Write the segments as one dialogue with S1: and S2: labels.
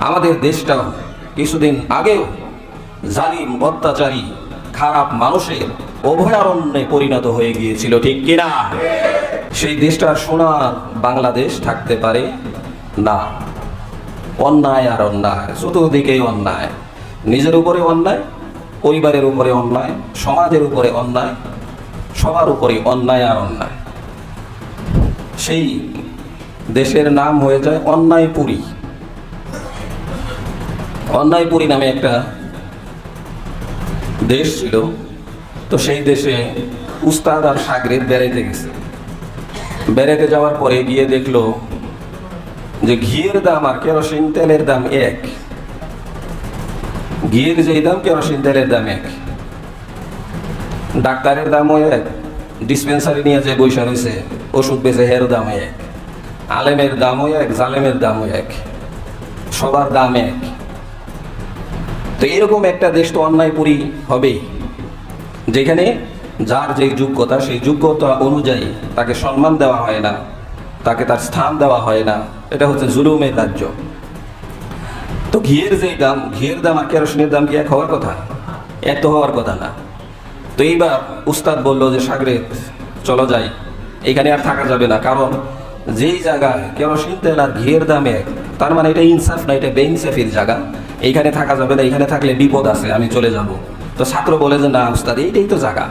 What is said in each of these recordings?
S1: আমাদের দেশটাও কিছুদিন আগেও জালিম, অত্যাচারী, খারাপ মানুষের অভয়ারণ্যে পরিণত হয়ে গিয়েছিল, ঠিক কিনা? সেই দেশটার সোনার বাংলাদেশ থাকতে পারে না। অন্যায় আর অন্যায় চতুর্দিকেই অন্যায়। নিজের উপরে অন্যায়, পরিবারের উপরে অন্যায়, সমাজের উপরে অন্যায়, সবার উপরে অন্যায় আর অন্যায়। সেই দেশের নাম হয়ে যায় অন্যায়পুরী। অন্যায়পুরী নামে একটা দেশ ছিল। তো সেই দেশে উস্তাদ আর সাগরেদ বেড়াইতে গেছে। বেড়াইতে যাওয়ার পরে গিয়ে দেখল যে ঘিয়ের দাম আর কেরোসিন তেলের দাম এক। ঘিয়ের যেই দাম, কেরোসিন তেলের দাম এক। ডাক্তারের দামও এক, ডিসপেন্সারি নিয়ে যে বৈশা রয়েছে, ওষুধ বেচে হের দাম এক। আলেমের দামও এক, জালেমের দামও এক। সবার দাম এক। তো এরকম একটা দেশ তো অন্যায়পুরী হবেই। যেখানে যার যে যোগ্যতা, সেই যোগ্যতা অনুযায়ী তাকে সম্মান দেওয়া হয় না, তাকে তার স্থান দেওয়া হয় না। এটা হচ্ছে জুলুমের রাজ্য। তো ঘিয়ের যে দাম, ঘিয়ের দাম আর কেরোসিনের দাম কি এক হওয়ার কথা? এত হওয়ার কথা না। তো এইবার উস্তাদ বলল যে সাগরে চলো যাই। এখানে আর থাকা যাবে না, কারণ যেই জায়গায় কেরোসিন, তেল আর ঘিয়ের দাম এক, তার মানে এটা ইনসাফ না, এটা বেইনসাফির জায়গা। এইখানে থাকা যাবে না এখানে থাকলে বিপদ আছে, আমি চলে যাব। তো ছাত্র বলে যে, না উস্তাদ, এইটাই তো জায়গা।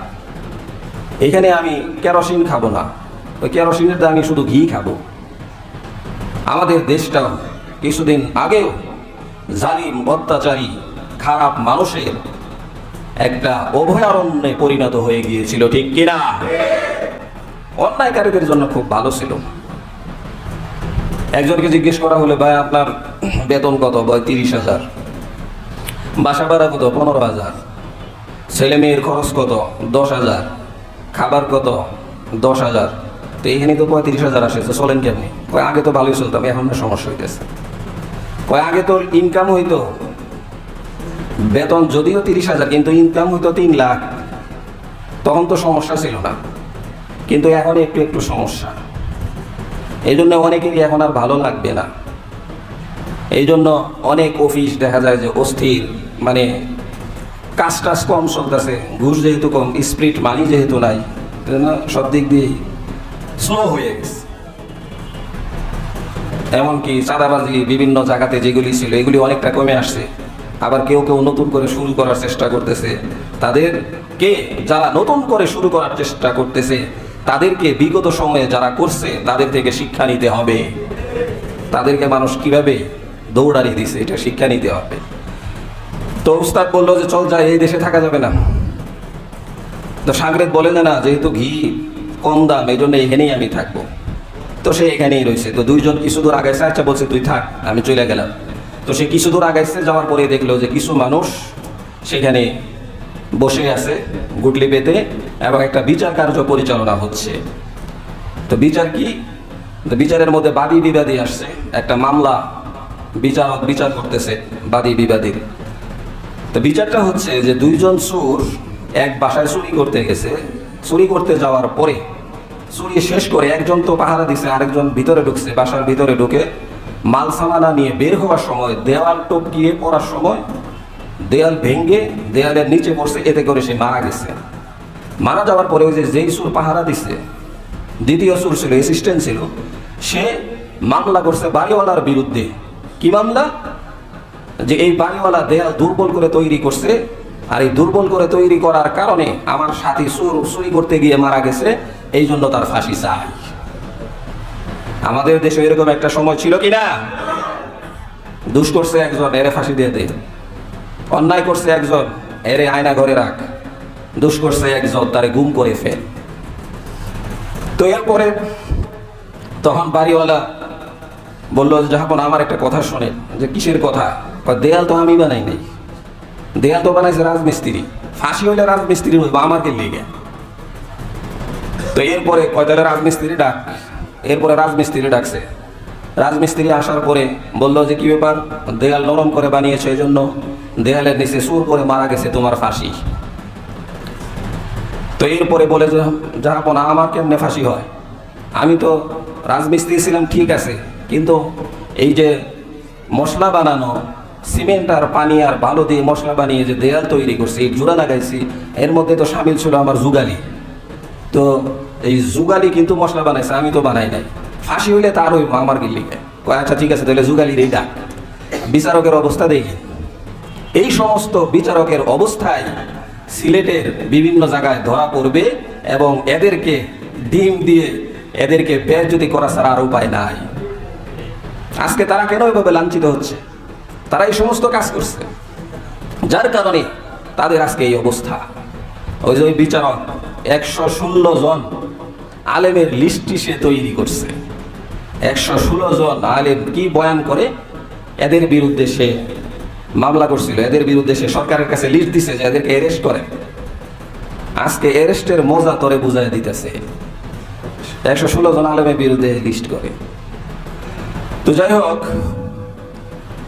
S1: এখানে আমি কেরোসিন খাব না। ওই কেরোসিনের দামে শুধু ঘি খাব। আমাদের দেশটা কিছুদিন আগেও জালিম, অত্যাচারী, খারাপ মানুষের একটা অভয়ারণ্যে পরিণত হয়ে গিয়েছিল, ঠিক কিনা? অন্যায়কারীদের জন্য খুব ভালো ছিল। একজনকে জিজ্ঞেস করা হলে, ভাই, আপনার বেতন কত? ভাই তিরিশ হাজার। বাসা ভাড়া কত? পনেরো হাজার। ছেলে মেয়ের খরচ কত? দশ হাজার। খাবার কত? দশ হাজার। তো এখানে তো পঁয়ত্রিশ হাজার আসে, তো চলেন কেমনি? কয়, আগে তো ভালোই চলতাম, এখন না সমস্যা হইতেছে। কয়, আগে তো ইনকাম হইতো। বেতন যদিও তিরিশ হাজার, কিন্তু ইনকাম হইতো তিন লাখ। তখন তো সমস্যা ছিল না। কিন্তু এখন একটু একটু সমস্যা। এই জন্য অনেকেরই এখন আর ভালো লাগবে না। এই জন্য অনেক অফিস দেখা যায় যে অস্থির মানে কাজ টাজ কম চলতেছে, ঘুষ যেহেতু কম, স্প্রিট মানি যেহেতু নাই সব দিক দিয়ে স্লো হয়ে গেছে। এমনকি চাঁদাবাজি বিভিন্ন জায়গাতে যেগুলি ছিল, এগুলি অনেকটা কমে আসছে। আবার কেউ কেউ নতুন করে শুরু করার চেষ্টা করতেছে। তাদেরকে যারা নতুন করে শুরু করার চেষ্টা করতেছে, তাদেরকে বিগত সময়ে যারা করছে, তাদের থেকে শিক্ষা নিতে হবে। তাদেরকে মানুষ কীভাবে দৌড়ানি দিছে, এটা শিক্ষা নিতে হবে। তো উস্তাদ বলল যে, চল যাই, এই দেশে থাকা যাবে না। তো সাগরেদ বলে, না না, যেহেতু ঘি কম দাম, এই জন্য এখানেই আমি থাকব। তো সে এখানেই রয়েছে। তো দুইজন কিছু দূর আগাইছে আচ্ছা বলছে, তুই থাক, আমি চলে গেলাম। তো সে কিছু দূর আগাইছে, যাওয়ার পরে দেখল যে, কিছু মানুষ সেখানে বসে আছে গুটলি পেতে এবং একটা বিচার কার্য পরিচালনা হচ্ছে। তো বিচার কি? বিচারের মধ্যে বাদী বিবাদী আসছে। একটা মামলা বিচারক বিচার করতেছে, বাদী বিবাদীর। তো বিচারটা হচ্ছে যে দুইজন চোর এক বাসায় চুরি করতে গেছে। চুরি করতে যাওয়ার পরে চুরি শেষ করে একজন তো পাহারা দিছে, আরেকজন ভিতরে ঢুকছে, বাসার ভিতরে ঢুকে মাল সামানা নিয়ে বের হওয়ার সময় দেওয়াল টপকিয়ে পড়ার সময় দেয়াল ভেঙ্গে দেয়ালের নিচে পড়ছে, এতে করে সে মারা গেছে। মারা যাওয়ার পরে ওই যে যেই সুর পাহারা দিছে, দ্বিতীয় সুর ছিল অ্যাসিস্ট্যান্ট ছিল, সে মামলা করছে বাড়িওয়ালার বিরুদ্ধে। কি মামলা? যে এই বাড়িওয়ালা দেয়াল দুর্বল করে তৈরি করছে আর এই দুর্বল করে তৈরি করার কারণে আমার সাথী সুর চুরি করতে গিয়ে মারা গেছে, এই জন্য তার ফাঁসি চাই। আমাদের দেশে এরকম একটা সময় ছিল কি না? দুষ করছে একজন, এরে ফাঁসি দিয়ে দে। অন্যায় করছে একজন, এরে আয়না ঘরে রাখ। দুষ করছে একজন, তারে গুম করে ফেল। তো এরপরে তখন বাড়িওয়ালা বলল যখন আমার একটা কথা শোনেন যে কিসের কথা? দেয়াল তো আমি বানাই নাই। দেয়াল তো বানাইছে রাজমিস্ত্রি। ফাঁসি হইলে রাজমিস্ত্রি হইব, আমাকে লেগে। তো এরপরে কয়তালে রাজমিস্ত্রি ডাক। এরপরে রাজমিস্ত্রি ডাকছে। রাজমিস্ত্রি আসার পরে বলল যে, কি ব্যাপার? দেয়াল নরম করে বানিয়েছে এই জন্য দেয়ালের নিচে সুর করে মারা গেছে তোমার ফাঁসি। তো এরপরে বলে যে যাহাপন আমার কেমনে ফাঁসি হয়? আমি তো রাজমিস্ত্রি ছিলাম, ঠিক আছে। কিন্তু এই যে মশলা বানানো, সিমেন্ট আর পানি আর বালু দিয়ে মশলা বানিয়ে যে দেয়াল তৈরি করছি, এই জোড়া লাগাইছি, এর মধ্যে তো সামিল ছিল আমার জুগালি তো এই জুগালি কিন্তু মশলা বানাইছে, আমি তো বানাই নাই। ফাঁসি হইলে তার ওই আমার গিল্লিকে আচ্ছা ঠিক আছে, তাহলে জুগালির এই ডাক। বিচারকের অবস্থা দেখি। এই সমস্ত বিচারকের অবস্থায় সিলেটের বিভিন্ন জায়গায় ধরা পড়বে এবং এদেরকে ডিম দিয়ে, এদেরকে বের যদি করা ছাড়া আর উপায় নাই। আজকে তারা কেন এভাবে লাঞ্ছিত হচ্ছে? তারা এই সমস্ত কাজ করছে। যার কারণে তাদের আজকে এই অবস্থা। ওই যে ওই বিচারক একশো ষোলো জন আলেমের লিস্টটি সে তৈরি করছে। একশো ষোলো জন আলেম কি বয়ান করে? এদের বিরুদ্ধে সে মামলা করছিল। এদের বিরুদ্ধে সে সরকারের কাছে লিস্ট দিছে যে এদেরকে অ্যারেস্ট করে আজকে অ্যারেস্টের মজা তরে বুঝাই দিতেছে। একশো ষোলো জন আলেমের বিরুদ্ধে লিস্ট করে। তো যাই হোক,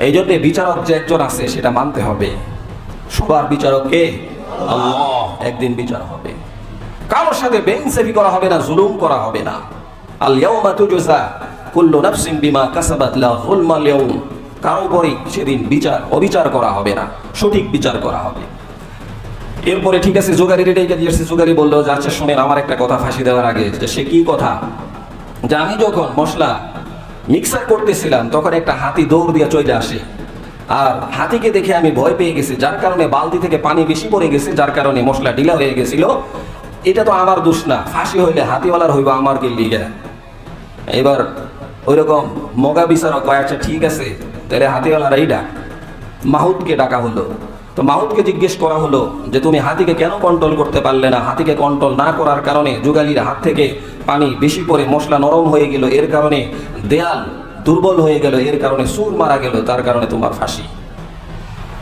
S1: এই জন্যে বিচারক যে একজন আছে, সেটা মানতে হবে। সবার বিচারক একদিন বিচার হবে। কারোর সাথে বেইনসাফি করা হবে না, জুলুম করা হবে না। আল ইয়াউমা তুজজা কুল্লু বিমা কাসাবাত, লা যুলমা আল কারও উপরই সেদিন বিচার, অবিচার করা হবে না, সঠিক বিচার করা হবে। এরপরে ঠিক আছে জোগাড়ি রেটে দিয়েছে জোগাড়ি বলল যে আচ্ছা আমার একটা কথা ফাঁসি দেওয়ার আগে, যে সে কি কথা? যে আমি যখন মশলা মিক্সার করতেছিলাম, তখন একটা হাতি দৌড় দিয়ে চলে আসে। আর হাতিকে দেখে আমি ভয় পেয়ে গেছি, যার কারণে বালতি থেকে পানি বেশি পড়ে গেছে, যার কারণে মশলা ঢিলা হয়ে গেছিল। এটা তো আমার দোষ না, ফাঁসি হইলে হাতিওয়ালার হইব আমার কে লিগে এবার ওইরকম মগা বিচারক আচ্ছা ঠিক আছে, তাহলে হাতিওয়ালার এইটা মাহুদকে ডাকা হলো। তো মাহুদকে জিজ্ঞেস করা হলো যে তুমি হাতিকে কেন কন্ট্রোল করতে পারলে না? হাতিকে কন্ট্রোল না করার কারণে যুগালির হাত থেকে পানি বেশি পরে মশলা নরম হয়ে গেল। এর কারণে দেয়াল দুর্বল হয়ে গেল। এর কারণে সুর মারা গেল। তার কারণে তোমার ফাঁসি।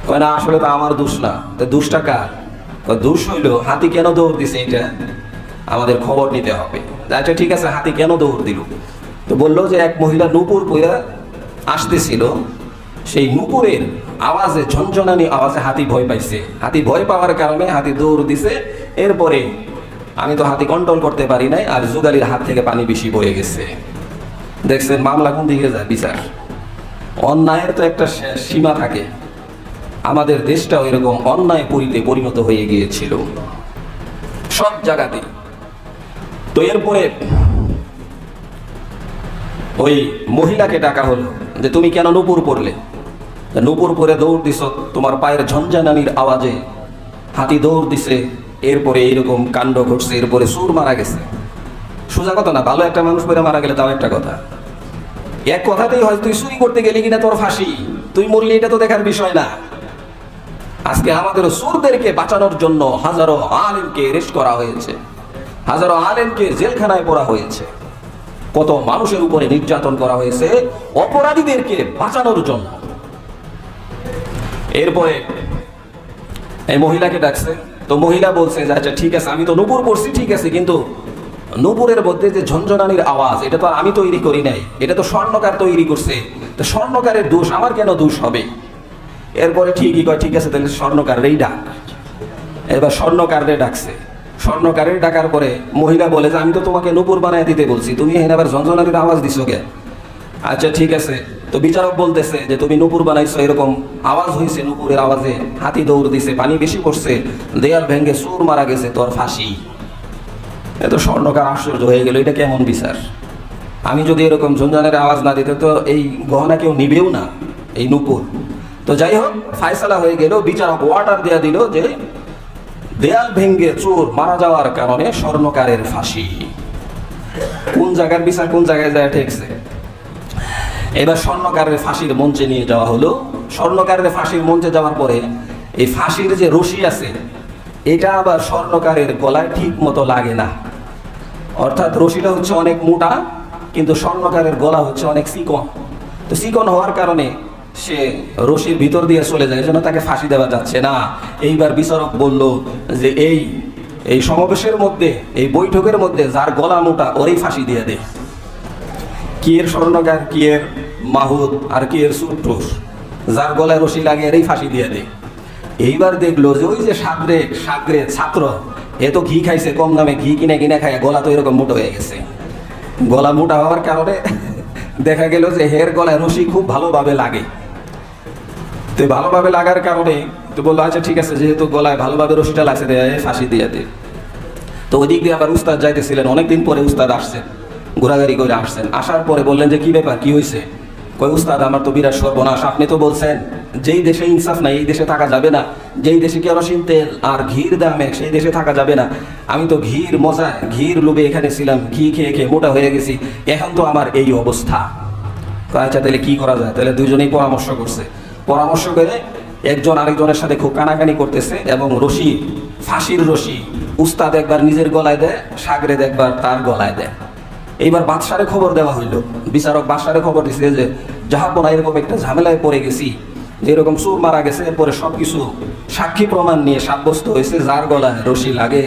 S1: কয় না, আসলে তো আমার দোষ না। তো দোষটা কার? দোষ হইল হাতি কেন দৌড় দিছে এটা? আমাদের খবর নিতে হবে। আচ্ছা ঠিক আছে, হাতি কেন দৌড় দিল? তো বলল যে এক মহিলা নুপুর পইরা আসতেছিল। সেই নুপুরের আওয়াজে ঝনঝনানি আওয়াজে হাতি ভয় পাইছে। হাতি ভয় পাওয়ার কারণে হাতি দৌড় দিছে। এরপরে আমি তো হাতি কন্ট্রোল করতে পারি নাই আর জুগালির হাত থেকে পানি বেশি বয়ে গেছে। দেখছেন, মামলা কোন দিকে যায়? বিচার। অন্যায়ের তো একটা সীমা থাকে। আমাদের দেশটাও এরকম অন্যায় পরিতে পরিণত হয়ে গিয়েছিল। সব জায়গাতে তো এরপরে ওই মহিলাকে ডাকা হলো যে, তুমি কেন নুপুর পড়লে? নুপুর পরে দৌড় দিছ, তোমার পায়ের ঝঞ্ঝানানির আওয়াজে। হাতি দৌড় দিছে, এরপরে এইরকম কাণ্ড ঘটছে, এরপরে সুর মারা গেছে। সোজা কথা না, ভালো একটা মানুষ পরে মারা গেলে তাও একটা কথা। এক কথাতেই হয়, তুই চুরি করতে গেলি কিনা তোর ফাঁসি? তুই মরলি, এটা তো দেখার বিষয় না। আজকে আমাদের সুরদেরকে বাঁচানোর জন্য হাজারো আলেমকে রেস্ট করা হয়েছে। হাজারো আলেমকে জেলখানায় পড়া হয়েছে। কত মানুষের উপরে নির্যাতন করা হয়েছে, অপরাধীদেরকে বাঁচানোর জন্য। এরপরে এই মহিলাকে ডাকছে। তো মহিলা বলছে যে আচ্ছা ঠিক আছে, আমি তো নুপুর করছি ঠিক আছে, কিন্তু নুপুরের মধ্যে যে ঝঞ্ঝনানির আওয়াজ, এটা তো আমি তৈরি করি নাই, এটা তো স্বর্ণকার তৈরি করছে। তো স্বর্ণকারের দোষ আমার কেন দোষ হবে? এরপরে ঠিকই কয়, ঠিক আছে, তাহলে স্বর্ণকারেরই ডাক। এবার স্বর্ণকারে ডাকছে। স্বর্ণকারের ডাকার পরে মহিলা বলে যে, আমি তো তোমাকে নুপুর বানায় দিতে বলছি, তুমি এখানে আবার ঝঞ্ঝনানির আওয়াজ দিছো কে আচ্ছা ঠিক আছে তো বিচারক বলতেছে যে, তুমি নুপুর বানাইছো এরকম আওয়াজ হয়েছে নুপুরের আওয়াজে। হাতি দৌড় দিছে, পানি বেশি পড়ছে। দেয়াল ভেঙে সুর মারা গেছে তোর ফাঁসি। এত স্বর্ণকার আশ্চর্য হয়ে গেল, এটা কেমন বিচার? আমি যদি এরকম ঝঞ্ঝানের আওয়াজ না দিতে, তো এই গহনা কেউ নিবেও না, এই নুপুর। তো যাই হোক, ফায়সালা হয়ে গেল, বিচারক ওয়াটার দেয়া দিল যে, দেয়াল ভেঙ্গে চোর মারা যাওয়ার কারণে স্বর্ণকারের ফাঁসি। কোন জায়গার বিচার কোন জায়গায় যায় ঠেকছে? এবার স্বর্ণকারের ফাঁসির মঞ্চে নিয়ে যাওয়া হলো। স্বর্ণকারের ফাঁসির মঞ্চে যাওয়ার পরে এই ফাঁসির যে রশি আছে, এটা আবার স্বর্ণকারের গলায় ঠিক মতো লাগে না। অর্থাৎ রশিটা হচ্ছে অনেক মোটা, কিন্তু স্বর্ণকারের গলা হচ্ছে অনেক চিকন। তো চিকন হওয়ার কারণে সে রশির ভিতর দিয়ে চলে যায়, যেন তাকে ফাঁসি দেওয়া যাচ্ছে না। এইবার বিচারক বলল যে এই এই সমাবেশের মধ্যে, এই বৈঠকের মধ্যে যার গলা মোটা, ওরই ফাঁসি দিয়ে দে। কি এর স্বর্ণকার কি এর মাহুদ আর কি এর সুট্টুস যার গলায় রশি লাগে এরই ফাঁসি দিয়ে দে। এইবার দেখল যে ওই যে সাগরে সাগরে ছাত্র, এ তো ঘি খাইছে, কম দামে ঘি কিনে কিনে খায়, গলা তো এরকম মোটো হয়ে গেছে। গলা মোটা হওয়ার কারণে দেখা গেল যে হের গলায় রশি খুব ভালোভাবে লাগে। তো ভালোভাবে লাগার কারণে তো বলল আচ্ছা ঠিক আছে, যেহেতু গলায় ভালোভাবে রশিটা লাগছে দেয় ফাঁসি দিয়ে দে। তো ওই দিক দিয়ে আবার উস্তাদ যাইতেছিলেন, অনেকদিন পরে উস্তাদ আসছেন। ঘোরাঘুরি করে আসছেন। আসার পরে বললেন যে, কি ব্যাপার, কি হয়েছে কই উস্তাদ, আমার তো বিরাট সর্বনাশ। আপনি তো বলছেন, যেই দেশে ইনসাফ নাই, এই দেশে থাকা যাবে না। যেই দেশে কেরোসিন তেল আর ঘির দামে সেই দেশে থাকা যাবে না। আমি তো ঘির মজা ঘির লোভে এখানে ছিলাম, ঘি খেয়ে খেয়ে মোটা হয়ে গেছি। এখন তো আমার এই অবস্থা। আচ্ছা তাহলে কি করা যায়? তাহলে দুজনেই পরামর্শ করছে। পরামর্শ করে একজন আরেকজনের সাথে খুব কানাকানি করতেছে এবং রশি, ফাঁসির রশি, উস্তাদ একবার নিজের গলায় দেয়, সাগরেদ একবার তার গলায় দেয়। এইবার বাদশারে খবর দেওয়া হইল। বিচারক বাদশারে খবর দিছে যে জাহাপনা এরকম একটা ঝামেলায় পড়ে গেছি যে এরকম চুর মারা গেছে, এরপরে সবকিছু সাক্ষী প্রমাণ নিয়ে সাব্যস্ত হয়েছে, যার গলায় রশি লাগে,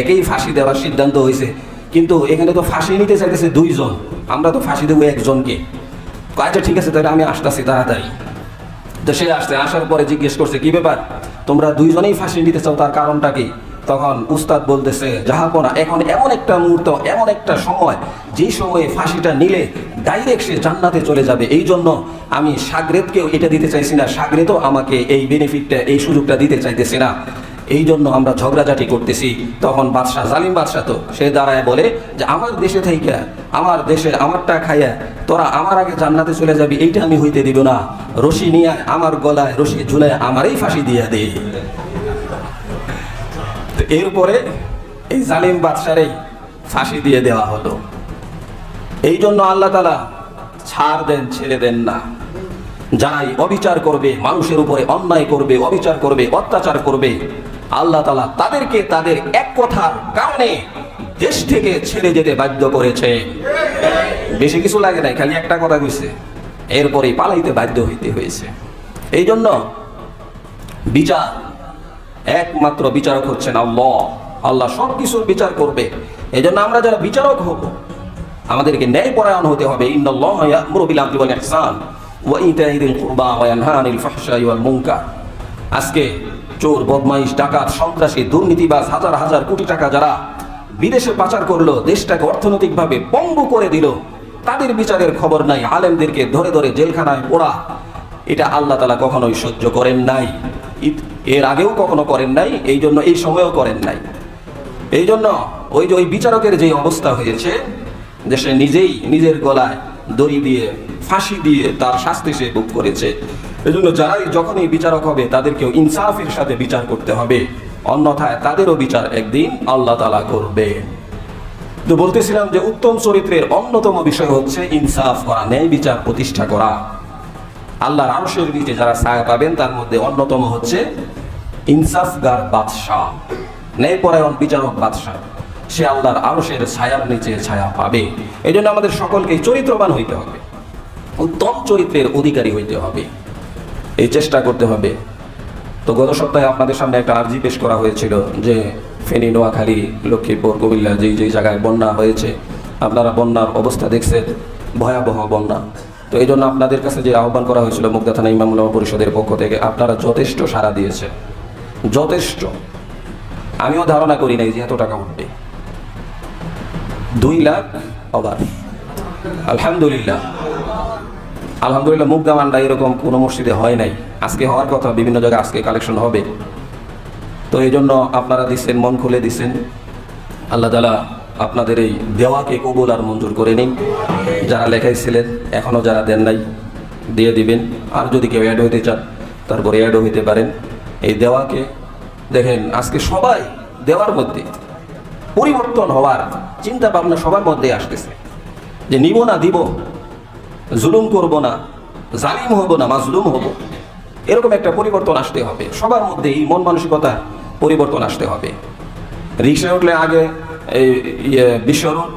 S1: একেই ফাঁসি দেওয়ার সিদ্ধান্ত হয়েছে। কিন্তু এখানে তো ফাঁসি নিতে চাইতেছে দুইজন, আমরা তো ফাঁসি দেবো একজনকে। আচ্ছা ঠিক আছে, তাহলে আমি আসতেছি তাড়াতাড়ি। তো সে আসছে, আসার পরে জিজ্ঞেস করছে, কি ব্যাপার? তোমরা দুইজনেই ফাঁসি নিতে চাও, তার কারণটা কি? তখন উস্তাদ বলতেছে যাহাপনা এখন এমন একটা মুহূর্ত, এমন একটা সময়, যে সময়ে ফাঁসিটা নিলে ডাইরেক্ট সে জান্নাতে চলে যাবে। এই জন্য আমি সাগরেদকেও এটা দিতে চাইছি না। সাগরেদও আমাকে এই বেনিফিটটা এই সুযোগটা দিতে চাইতেছি না। এই জন্য আমরা ঝগড়াঝাটি করতেছি। তখন বাদশাহ, জালিম বাদশাহ তো, সে দাঁড়ায় বলে যে, আমার দেশে থেকে আমার দেশে আমারটা খাইয়া, তোরা আমার আগে জান্নাতে চলে যাবি, এইটা আমি হইতে দিব না। রশি নিয়ে আমার গলায়, রশি ঝুলায় আমারই ফাঁসি দিয়ে দে। এরপরে এই জালিম বাদশারেই ফাঁসি দিয়ে দেওয়া হলো। এই জন্য আল্লাহ তালা ছাড় দেন, ছেড়ে দেন না। যারাই অবিচার করবে, মানুষের উপরে অন্যায় করবে, অবিচার করবে, অত্যাচার করবে, আল্লাহ তালা তাদেরকে তাদের এক কথার কারণে দেশ থেকে ছেড়ে যেতে বাধ্য করেছে। বেশি কিছু লাগে নাই, খালি একটা কথা কইছে এরপরে পালাইতে বাধ্য হইতে হয়েছে। এই জন্য বিচার একমাত্র বিচারক হচ্ছেন আল্লাহ। আল্লাহ সব কিছুর বিচার করবে। এই জন্য আমরা যারা বিচারক হব, আমাদেরকে ন্যায় পরায়ণ হতে হবে। আজকে চোর, বদমাইশ, ডাকাত, সন্ত্রাসী, দুর্নীতিবাজ, হাজার হাজার কোটি টাকা যারা বিদেশে পাচার করল, দেশটাকে অর্থনৈতিকভাবে পঙ্গু করে দিল, তাদের বিচারের খবর নাই। আলেমদেরকে ধরে ধরে জেলখানায় পোড়া। এটা আল্লাহ তালা কখনোই সহ্য করেন নাই। ইত- এর আগেও কখনো করেন নাই, এই জন্য এই সময়েও করেন নাই। এই জন্য ওই যে ওই বিচারকের যে অবস্থা হয়েছে, যে সে নিজেই নিজের গলায় দড়ি দিয়ে, ফাঁসি দিয়ে তার শাস্তি সে ভোগ করেছে। এই জন্য যারাই যখনই বিচারক হবে, তাদেরকেও ইনসাফের সাথে বিচার করতে হবে। অন্যথায় তাদেরও বিচার একদিন আল্লাহ তালা করবে। তো বলতেছিলাম যে, উত্তম চরিত্রের অন্যতম বিষয় হচ্ছে ইনসাফ করা, ন্যায় বিচার প্রতিষ্ঠা করা। আল্লাহর আরশের নিচে যারা ছায়া পাবেন, তার মধ্যে অন্যতম হচ্ছে ইনসাফগার বাদশাহ, ন্যায়পরায়ণ বিচারক বাদশাহ। সে আল্লাহর আরশের ছায়ার নিচে ছায়া পাবে। এই জন্য আমাদের সকলকে চরিত্রবান হইতে হবে। উত্তম চরিত্রের অধিকারী হইতে হবে। এই চেষ্টা করতে হবে। তো গত সপ্তাহে আপনাদের সামনে একটা আর্জি পেশ করা হয়েছিল যে, ফেনী, নোয়াখালী, লক্ষ্মীপুর, কুমিল্লা, যেই যেই জায়গায় বন্যা হয়েছে, আপনারা বন্যার অবস্থা দেখছেন। ভয়াবহ বন্যা। তো এই জন্য আপনাদের কাছে যে আহ্বান করা হয়েছিল মুগদা থানা ইমামুল্লাহ পরিষদের পক্ষ থেকে, আপনারা যথেষ্ট সাড়া দিয়েছে যথেষ্ট। আমিও ধারণা করি নাই যে এত টাকা উঠবে। দুই লাখ অবার আলহামদুলিল্লাহ। আলহামদুলিল্লাহ মুগদা মান্ডা এরকম কোনো মসজিদে হয় নাই। আজকে হওয়ার কথা, বিভিন্ন জায়গায় আজকে কালেকশন হবে। তো এই জন্য আপনারা দিচ্ছেন, মন খুলে দিচ্ছেন। আল্লাহ তালা আপনাদের এই দেওয়াকে কবুল আর মঞ্জুর করে নিন। যারা লেখাইছিলেন এখনও যারা দেন নাই, দিয়ে দিবেন। আর যদি কেউ অ্যাড হইতে চান, তারপরে অ্যাডও হইতে পারেন। এই দেওয়াকে দেখেন, আজকে সবাই দেওয়ার মধ্যে পরিবর্তন হওয়ার চিন্তা ভাবনা সবার মধ্যে আসতেছে। যে নিব না, দিব। জুলুম করব না, জালিম হব না, মাজলুম হব। এরকম একটা পরিবর্তন আসতে হবে। সবার মধ্যে এই মন মানসিকতা পরিবর্তন আসতে হবে। রিক্সায় উঠলে আগে এই ইয়ে বিশ্বরূপ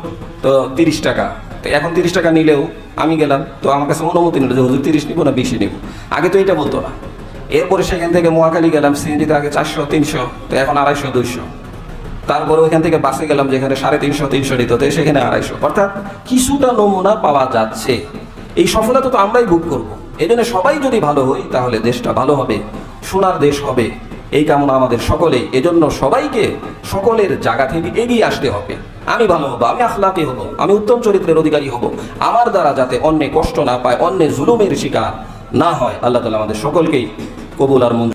S1: তো তিরিশ টাকা। তো এখন তিরিশ টাকা নিলেও আমি গেলাম, তো আমার কাছে অনুমতি নিল যে, হুজুর, তিরিশ নিব না, বেশি নিব? আগে তো এটা বলতো না। এরপরে সেখান থেকে মহাকালী গেলাম, সিএনজিতে আগে চারশো, তিনশো, তো এখন আড়াইশো, দুইশো। তারপরে ওইখান থেকে বাসে গেলাম, যেখানে সাড়ে তিনশো তিনশো নিত সেখানে আড়াইশো। অর্থাৎ কিছুটা নমুনা পাওয়া যাচ্ছে। এই সফলতা তো আমরাই বুক করব। এই জন্য সবাই যদি ভালো হই তাহলে দেশটা ভালো হবে, সোনার দেশ হবে। এই কামনা আমাদের সকলে এজন্য সবাইকে সকলের জায়গা থেকে এগিয়ে আসতে হবে। আমি ভালো হব, আমি আখলাকে হব, আমি উত্তম চরিত্রের অধিকারী হব। আমার দ্বারা যাতে অন্যে কষ্ট না পায়, অন্য জুলুমের শিকার না হয়, আল্লাহ তালা আমাদের সকলকেই কবুল আর মঞ্জুর